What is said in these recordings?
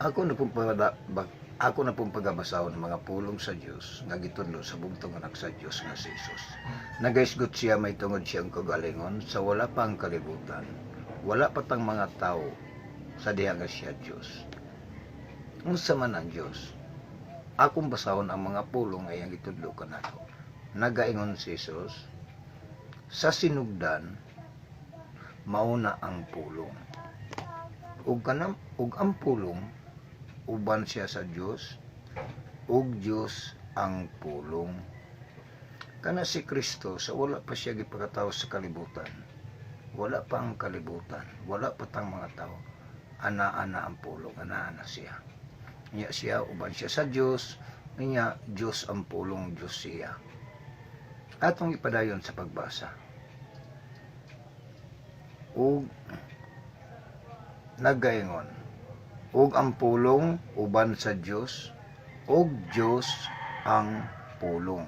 Ako na pong bag- ako na pong pagabasaw ng mga pulong sa Dios nga gitudlo sa bugtong anak sa Dios nga si Jesus. Nagaisgot siya may tungod siyang kagalingon sa wala pang kalibutan. Wala pa tang mga tao sa diha nga siya Dios. Unsa man ang Dios? Akong basahon ang mga pulong nga iyang gitudlo kanako. Nagaingon si Jesus sa sinugdan mauna ang pulong. Ug kanam ug ang pulong uban siya sa Dios ug Dios ang pulong. Kana si Kristo sa wala pa siya gipakatawo sa kalibutan. Wala pa ang kalibutan, wala pa tang mga tao. Ana-ana ang pulong, ana-ana siya. Niya siya uban siya sa Dios, niya Dios ang pulong, Dios siya. Atong ipadayon sa pagbasa. Ug nagaingon ug ang pulong uban sa Dios ug Dios ang pulong.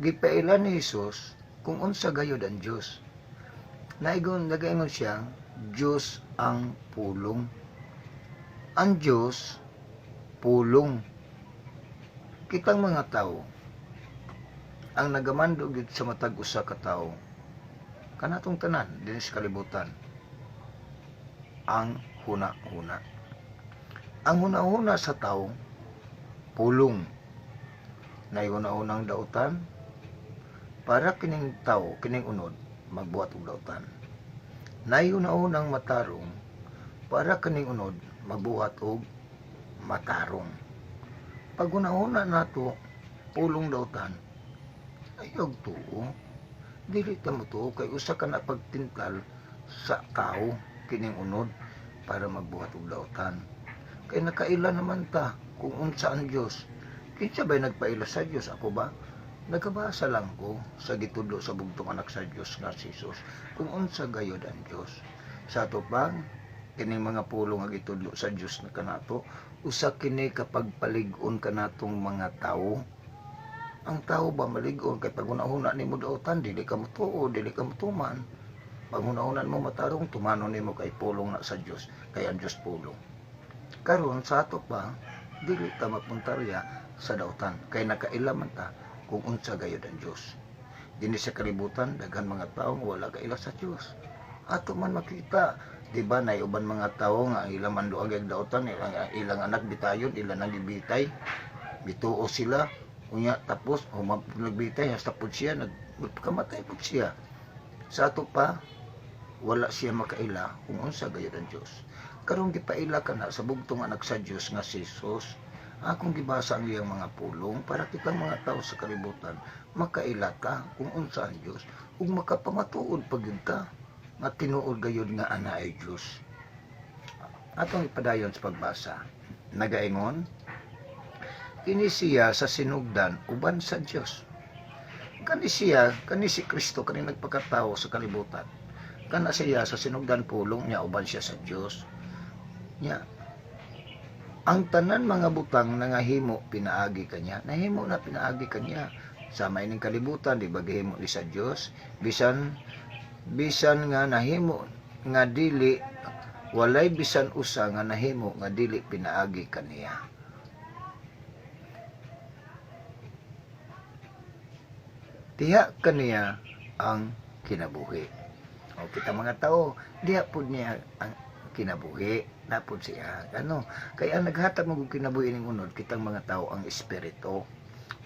Gipailan ni Jesus kung unsa gayud ang Dios naigon nagaingon siya Dios ang pulong. Ang Dios pulong. Kitang mga tao ang nagamando gid sa matag usa ka tawo kanatong tanan dinhi sa kalibutan ang huna-huna. Ang huna-huna sa tao, pulong. Na una-unang dautan, para kining tao, kining unod, magbuhat og dautan. Na una-unang matarong, para kining unod, magbuhat og matarong. Pag una-una nato, pulong dautan, ayog tuo. Dili ka mo to, kay usa ka na pagtintal sa tao, kining unod para magbuhat og dautan. Kay nakaila naman ta kung unsa ang Dios. Kinsa ba'y nagpaila sa Dios ako ba? Nagabasa lang ko sa gitudlo sa bugtong anak sa Dios nga si Jesus kung unsa gayod ang Dios. Sa ato pang kining mga pulong nga gitudlo sa Dios na kanato usa kini kapag palig-on kanatong mga tao ang tao ba malig-on kay pag una-una nimo dautan dili ka motuo dili ka motuman Pangunahunan mo matarong, tumano nimo kay pulong na sa Dios, kay ang Dios pulong. Karon sa ato pa, dili ta mapuntarya sa dautan, kay nakailaman ta kung unsa gayud ang Dios. Dinhi sa kalibutan, daghan mga nga wala kaila sa Dios. Ato man makita, di ba na uban mga tao nga ilang manduag ang dautan, ilang, ilang anak bitayon, ilang nang gibitay, bituo sila, unya tapos humap nagbitay hasta pud siya nagkamatay pud siya sa ato pa wala siya makaila kung unsa gayud ang Dios. Karong gipaila ka na sa bugtong anak sa Dios nga si Jesus. Akong gibasa ang iyang mga pulong para kitang mga tao sa kalibutan makaila ka kung unsa ang Dios ug makapamatuod pagyud ka nga tinuod gayud nga ana ay Dios. Atong ipadayon sa pagbasa. Nagaingon kini siya sa sinugdan uban sa Dios. Kani siya, kani si Kristo kani nagpakatao sa kalibutan. Kana siya sa sinugdan pulong niya uban siya sa Dios niya ang tanan mga butang na ngahimo pinaagi kanya nahimo na pinaagi kanya sa may ning kalibutan di ba gihimo ni sa Dios bisan bisan nga nahimo nga dili walay bisan usa nga nahimo nga dili pinaagi kaniya Diha kaniya ang kinabuhi. O kita mga tao, diha pud niya ang kinabuhi, napod siya. Ano? Kaya naghatag mo kinabuhi ning unod, kitang mga tao ang espiritu.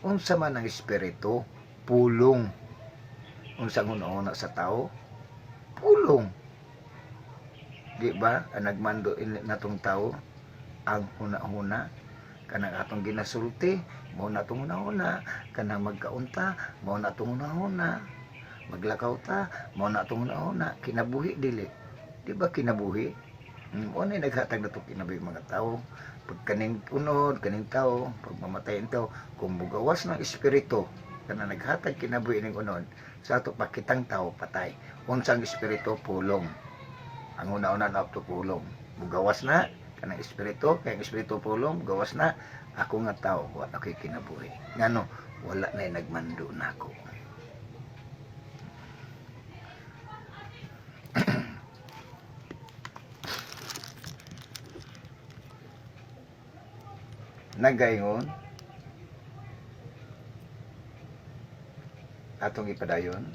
Unsa man ang espiritu? Pulong. Unsa una sa tao? Pulong. Di ba? Ang nagmando natong tao ang una-una kanang atong ginasulti mo na itong una-una kanang magkaunta mo na itong una-una. Maglakaw ta mo na itong una-una. Kinabuhi dili. Di ba kinabuhi? Mm, ano yung naghatag na itong kinabuhi mga tao. Pag kaning unod kaning tao pag mamatayin tao kung bugawas ng espiritu kana naghatag kinabuhi ning unod sa ato pa kitang tao patay. Unsang espiritu? Pulong. Ang una-una na ito pulong. Bugawas na kanang espiritu kay espiritu pulong gawas na ako nga tao wa ako'y kinabuhi. Ngano wala na nagmando nako nagaingon atong ipadayon.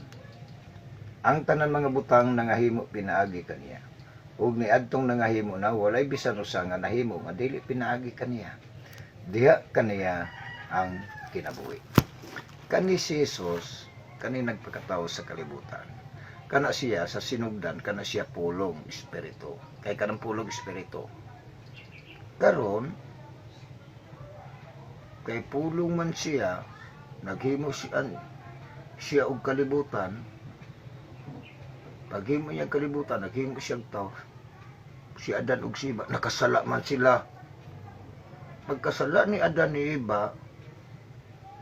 Ang tanan mga butang nangahimo pinaagi kaniya ug ni adtong nangahimo na walay bisan usa nga nahimo nga dili pinaagi kaniya diha kaniya ang kinabuhi. Kani si Jesus kani nagpakatao sa kalibutan. Kana siya sa sinugdan kana siya pulong espiritu. Kay kanang pulong espiritu. Karon kay pulong man siya naghimo siya siya og kalibutan paghimo niya kalibutan naghimo siya og tao. Si Adan ug si Eva nakasala man sila. Pagkasala ni Adan ni Eva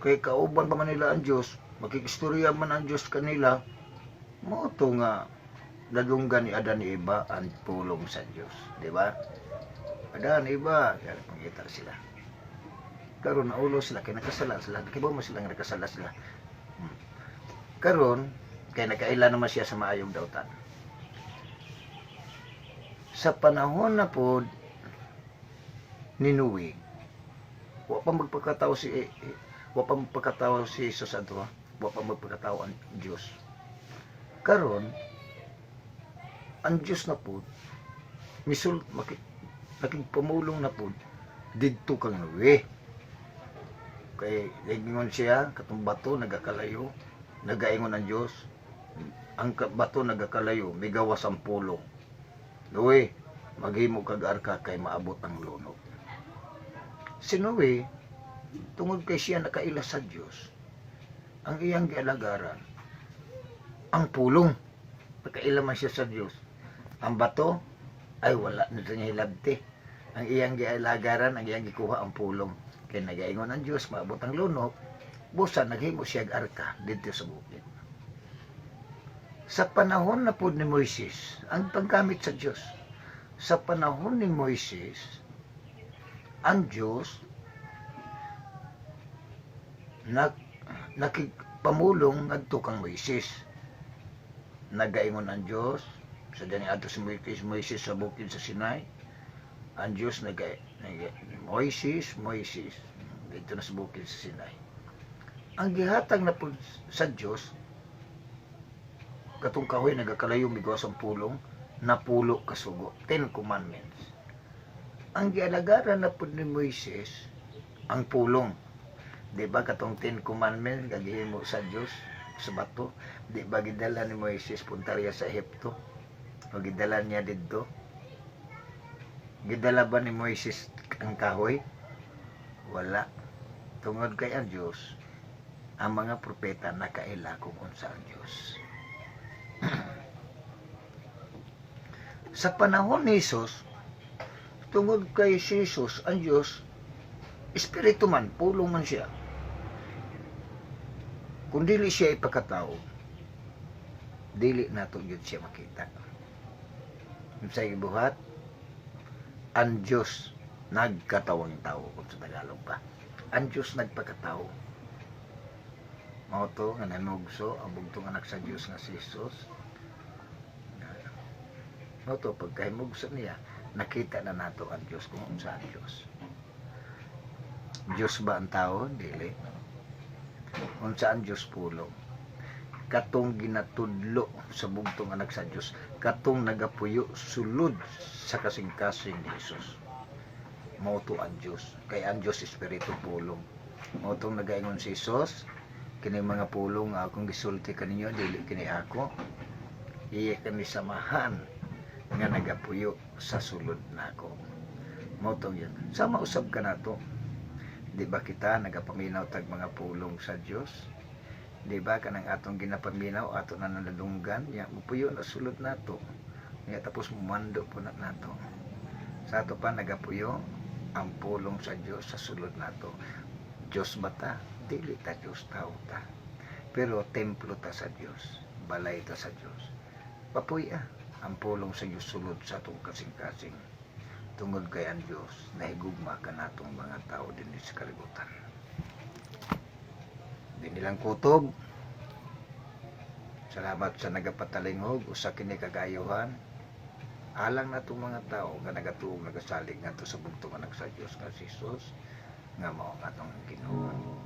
kay kauban pa man nila ang Dios makikistorya man ang Dios kanila mo nga nadunggan ni Adan ni Eva ang pulong sa Dios di ba? Adan Eva yan pangita sila. Karon naulo sila kay nakasala sila. Kay mo sila nga nakasala sila. Hmm. karon kay nakaila naman siya sa maayong dautan. Sa panahon na po ni Noe wa pa magpakatao si eh, eh, wa pa magpakatao si Jesus ha? wa pa magpakatao ang Dios karon ang Dios na po misul maki, nakigpamulong na po didto kang Noe kay ingon siya katong bato nagakalayo nagaingon ang Dios ang bato nagakalayo migawas ang pulong Noe maghimo kag arka kay maabot ang lunog si Noe tungod kay siya nakaila sa Dios ang iyang gialagaran ang pulong. Nakaila man siya sa Dios ang bato ay wala na niya hilabti ang iyang gialagaran ang iyang gikuha ang pulong. Kay nagaingon ang Dios maabot ang lunog busa naghimo siya arka dito sa bukid sa panahon na po ni Moises ang paggamit sa Dios sa panahon ni Moises ang Diyos nag nakipamulong ngadto kang Moises. Nagaingon ang Diyos sa dani adto si Moises, Moises sa bukid sa Sinai ang Diyos naga, naga Moises Moises dito na sa bukid sa Sinai. Ang gihatag na po sa Diyos katong kahoy nagakalayo migawas ang pulong napulo kasugo Ten Commandments. Ang gialagaran na po ni Moises ang pulong. Di ba katong Ten Commandments gagihin mo sa Dios sa bato? Di ba gidala ni Moises puntarya sa Ehipto? O gidala niya didto? Gidala ba ni Moises ang kahoy? Wala. Tungod kay ang Dios ang mga propeta nakaila kung unsa ang Dios sa panahon ni Jesus tungod kay Jesus ang Diyos espiritu man pulong man siya. Kung dili siya ipakatao dili nato yun siya makita. Sa ibuhat ang Diyos nagkatawang tao kung sa Tagalog pa ang Diyos nagpakatao. Mao to nga nanugso ang bugtong anak sa Diyos nga si Jesus mao to pagkahimugso niya nakita na nato ang Diyos kung unsa ang Diyos Diyos ba ang tao? Dili. Unsa ang Diyos pulong? Katong ginatudlo sa bugtong anak sa Diyos. Katong nagapuyo sulod sa kasing-kasing ni Jesus. Mao to ang Diyos. Kay ang Diyos Espiritu pulong. Mao nagaingon si Jesus. Kini mga pulong akong gisulti kaninyo, dili kini ako. Iya kami samahan nga nagapuyo sa sulod nako. Mao tong yun. Sama usab ka nato di ba kita nagapaminaw tag mga pulong sa Dios di ba kanang atong ginapaminaw ato na naladunggan ya mupuyo na sulod nato ya tapos mumando po na nato. Sa ato pa nagapuyo ang pulong sa Dios sa sulod nato Dios bata dili ta Dios tao ta. Pero templo ta sa Dios balay ta sa Dios papuy ah ang pulong sa Dios sulod sa atong kasing-kasing tungod kay ang Diyos nahigugma ka natong mga tao din sa kalibutan. Di nilang kutob. Salamat sa nagapatalingog usa kini kagayuhan. Alang natong mga tao nga nagatuog nagasalig ngadto sa bugtong anak sa Dios nga si Jesus. nga mao nga atong Ginoo